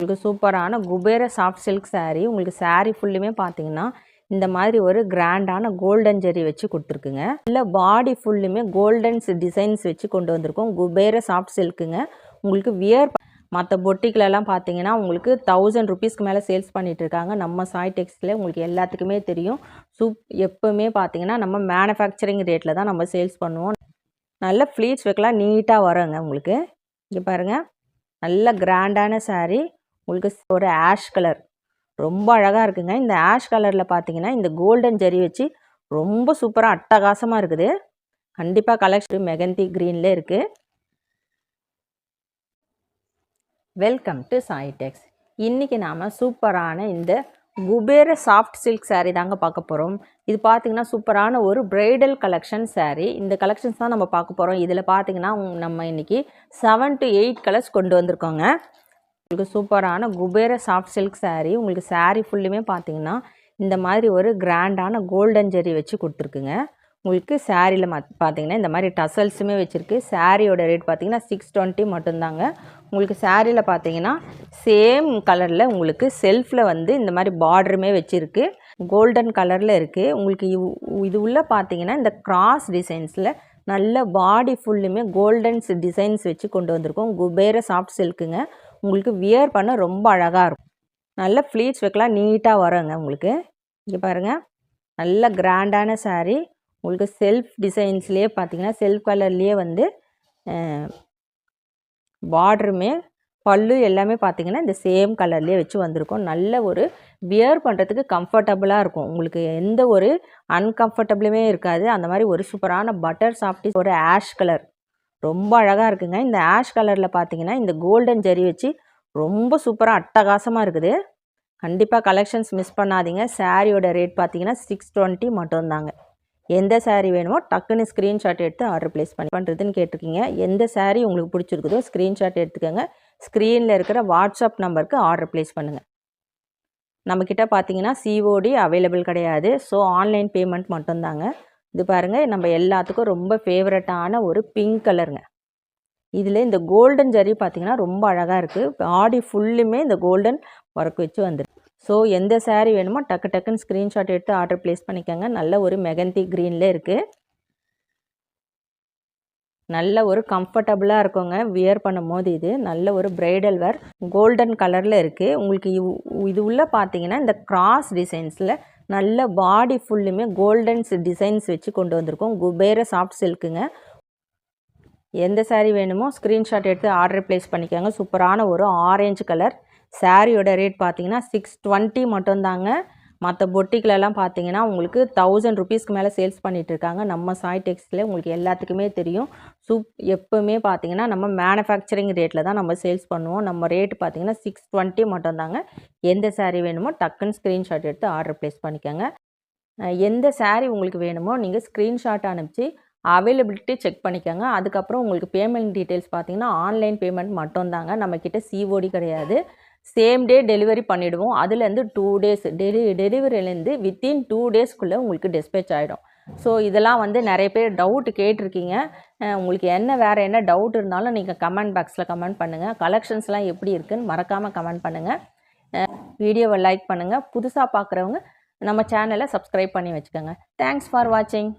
உங்களுக்கு சூப்பரான Kubera soft silk saree உங்களுக்கு saree ஃபுல்லுமே பார்த்தீங்கன்னா இந்த மாதிரி ஒரு கிராண்டான கோல்டன் ஜெரி வச்சு கொடுத்துருக்குங்க. இல்லை பாடி ஃபுல்லுமே கோல்டன்ஸ் டிசைன்ஸ் வச்சு கொண்டு வந்திருக்கோம். குபேர சாஃப்ட் சில்க்குங்க உங்களுக்கு வியர் மற்ற பொட்டிக்கிலலாம் பார்த்தீங்கன்னா உங்களுக்கு தௌசண்ட் ருபீஸ்க்கு மேலே சேல்ஸ் பண்ணிகிட்ருக்காங்க இருக்காங்க. நம்ம சாய் டெக்ஸ்டில் உங்களுக்கு எல்லாத்துக்குமே தெரியும். சூப் எப்போவுமே பார்த்தீங்கன்னா நம்ம மேனுஃபேக்சரிங் ரேட்டில் தான் நம்ம சேல்ஸ் பண்ணுவோம். நல்ல ஃப்ளீட்ஸ் வைக்கலாம் நீட்டாக வருங்க உங்களுக்கு. இங்கே பாருங்கள் நல்ல கிராண்டான சாரீ உங்களுக்கு ஒரு ஆஷ் கலர். ரொம்ப அழகாக இருக்குங்க. இந்த ஆஷ் கலரில் பார்த்தீங்கன்னா இந்த கோல்டன் ஜெரி வச்சு ரொம்ப சூப்பராக அட்டகாசமாக இருக்குது. கண்டிப்பாக கலெக்ஷன் மெகந்தி க்ரீனில் இருக்குது வெல்கம் டு சாய் டெக்ஸ் இன்றைக்கி நாம் சூப்பரான இந்த குபேர சாஃப்ட் சில்க் சாரீ தாங்க பார்க்க போகிறோம் இது பார்த்தீங்கன்னா சூப்பரான ஒரு பிரைடல் கலெக்ஷன் சாரீ இந்த கலெக்ஷன்ஸ் தான் நம்ம பார்க்க போகிறோம் இதில் பார்த்தீங்கன்னா நம்ம இன்றைக்கி செவன் டு எயிட் கலர்ஸ் கொண்டு வந்திருக்கோங்க. உங்களுக்கு சூப்பரான குபேர சாஃப்ட் சில்க் saree உங்களுக்கு saree ஃபுல்லுமே பார்த்தீங்கன்னா இந்த மாதிரி ஒரு கிராண்டான கோல்டன் ஜெரி வச்சு கொடுத்துருக்குங்க. உங்களுக்கு சாரியில் பார்த்தீங்கன்னா இந்த மாதிரி டசல்ஸுமே வச்சுருக்கு. சாரியோட ரேட் பார்த்தீங்கன்னா சிக்ஸ் டுவெண்ட்டி மட்டும்தாங்க. உங்களுக்கு சாரியில் பார்த்தீங்கன்னா சேம் கலரில் உங்களுக்கு செல்ஃபில் வந்து இந்த மாதிரி பார்டருமே வச்சுருக்கு. கோல்டன் கலரில் இருக்குது உங்களுக்கு இது உள்ள பார்த்தீங்கன்னா இந்த கிராஸ் டிசைன்ஸில் நல்ல பாடி ஃபுல்லுமே கோல்டன்ஸ் டிசைன்ஸ் வச்சு கொண்டு வந்திருக்கோம். குபேர சாஃப்ட் சில்க்குங்க உங்களுக்கு வியர் பண்ண ரொம்ப அழகாக இருக்கும். நல்ல ஃப்ளீட்ஸ் வைக்கலாம் நீட்டாக வருங்க உங்களுக்கு. இங்கே பாருங்கள் நல்ல கிராண்டான சாரீ உங்களுக்கு செல்ஃப் டிசைன்ஸ்லேயே பார்த்தீங்கன்னா செல்ஃப் கலர்லேயே வந்து பார்டருமே பல்லு எல்லாமே பார்த்தீங்கன்னா இந்த சேம் கலர்லேயே வச்சு வந்திருக்கும். நல்ல ஒரு வியர் பண்ணுறதுக்கு கம்ஃபர்டபுளாக இருக்கும். உங்களுக்கு எந்த ஒரு அன்கம்ஃபர்டபுளுமே இருக்காது. அந்த மாதிரி ஒரு சூப்பரான பட்டர் சாஃப்டி ஒரு ஆஷ் கலர் ரொம்ப அழகாக இருக்குங்க. இந்த ஆஷ் கலரில் பார்த்தீங்கன்னா இந்த கோல்டன் ஜெரி வச்சு ரொம்ப சூப்பராக அட்டகாசமாக இருக்குது. கண்டிப்பாக கலெக்ஷன்ஸ் மிஸ் பண்ணாதீங்க. சாரியோட ரேட் பார்த்தீங்கன்னா சிக்ஸ் டுவெண்ட்டி மட்டும்தாங்க. எந்த சாரீ வேணுமோ டக்குன்னு ஸ்க்ரீன்ஷாட் எடுத்து ஆர்டர் ப்ளேஸ் பண்ணி பண்ணுறதுன்னு கேட்டிருக்கீங்க. எந்த சாரீ உங்களுக்கு பிடிச்சிருக்குதோ ஸ்க்ரீன்ஷாட் எடுத்துக்கோங்க. ஸ்க்ரீனில் இருக்கிற வாட்ஸ்அப் நம்பருக்கு ஆர்டர் ப்ளேஸ் பண்ணுங்கள் நம்மக்கிட்ட பார்த்தீங்கன்னா சிஓடி அவைலபிள் கிடையாது. ஸோ ஆன்லைன் பேமெண்ட் மட்டும்தாங்க. இது பாருங்கள் நம்ம எல்லாத்துக்கும் ரொம்ப ஃபேவரட்டான ஒரு பிங்க் கலருங்க இதில் இந்த கோல்டன் ஜரி பார்த்தீங்கன்னா ரொம்ப அழகாக இருக்குது ஆடி ஃபுல்லுமே இந்த கோல்டன் ஒர்க் வச்சு வந்துருக்கு ஸோ எந்த saree வேணுமோ டக்கு டக்குன்னு ஸ்க்ரீன்ஷாட் எடுத்து ஆர்டர் ப்ளேஸ் பண்ணிக்கோங்க. நல்ல ஒரு மெகந்தி க்ரீனில் இருக்குது நல்ல ஒரு கம்ஃபர்டபுளாக இருக்குங்க. வியர் பண்ணும்போது இது நல்ல ஒரு பிரைடல் வேர் கோல்டன் கலரில் இருக்குது உங்களுக்கு இது உள்ளே பார்த்தீங்கன்னா இந்த கிராஸ் டிசைன்ஸில் நல்ல பாடி ஃபுல்லுமே கோல்டன்ஸ் டிசைன்ஸ் வச்சு கொண்டு வந்திருக்கோம். குபேர சாஃப்ட் சில்க்குங்க எந்த சாரீ வேணுமோ ஸ்க்ரீன்ஷாட் எடுத்து ஆர்டர் ப்ளேஸ் பண்ணிக்கோங்க. சூப்பரான ஒரு ஆரஞ்சு கலர் சாரியோட ரேட் பார்த்தீங்கன்னா சிக்ஸ் டுவெண்ட்டி மட்டும்தாங்க. மற்ற பொட்டிக்கிலலாம் பார்த்தீங்கன்னா உங்களுக்கு தௌசண்ட் ருபீஸ்க்கு மேலே சேல்ஸ் பண்ணிகிட்ருக்காங்க இருக்காங்க நம்ம சாய் டெக்ஸ்டில் உங்களுக்கு எல்லாத்துக்குமே தெரியும். சூப் எப்போவுமே பார்த்தீங்கன்னா நம்ம மேனுஃபேக்சரிங் ரேட்டில் தான் நம்ம சேல்ஸ் பண்ணுவோம். நம்ம ரேட்டு பார்த்தீங்கன்னா சிக்ஸ் டுவெண்ட்டி மட்டும்தாங்க. எந்த சாரீ வேணுமோ டக்குன்னு ஸ்க்ரீன்ஷாட் எடுத்து ஆர்டர் ப்ளேஸ் பண்ணிக்கோங்க. எந்த சாரீ உங்களுக்கு வேணுமோ நீங்கள் ஸ்க்ரீன்ஷாட் அனுப்பிச்சு அவைலபிலிட்டி செக் பண்ணிக்கோங்க. அதுக்கப்புறம் உங்களுக்கு பேமெண்ட் டீட்டெயில்ஸ் பார்த்தீங்கன்னா ஆன்லைன் பேமெண்ட் மட்டும்தாங்க. நம்மக்கிட்ட சிஓடி கிடையாது. சேம் டே டெலிவரி பண்ணிவிடுவோம் அதுலேருந்து டூ டேஸ் டெலி டெலிவரிலேருந்து வித்தின் டூ டேஸ்க்குள்ளே உங்களுக்கு டிஸ்பேச் ஆகிடும் ஸோ இதெல்லாம் வந்து நிறைய பேர் டவுட் கேட்டிருக்கீங்க. உங்களுக்கு என்ன வேறு என்ன டவுட் இருந்தாலும் நீங்கள் கமெண்ட் பாக்ஸில் கமெண்ட் பண்ணுங்கள் கலெக்ஷன்ஸ்லாம் எப்படி இருக்குதுன்னு மறக்காமல் கமெண்ட் பண்ணுங்கள் வீடியோவை லைக் பண்ணுங்கள் புதுசாக பார்க்குறவங்க நம்ம சேனலை சப்ஸ்கிரைப் பண்ணி வச்சுக்கோங்க. தேங்க்ஸ் ஃபார் வாட்சிங்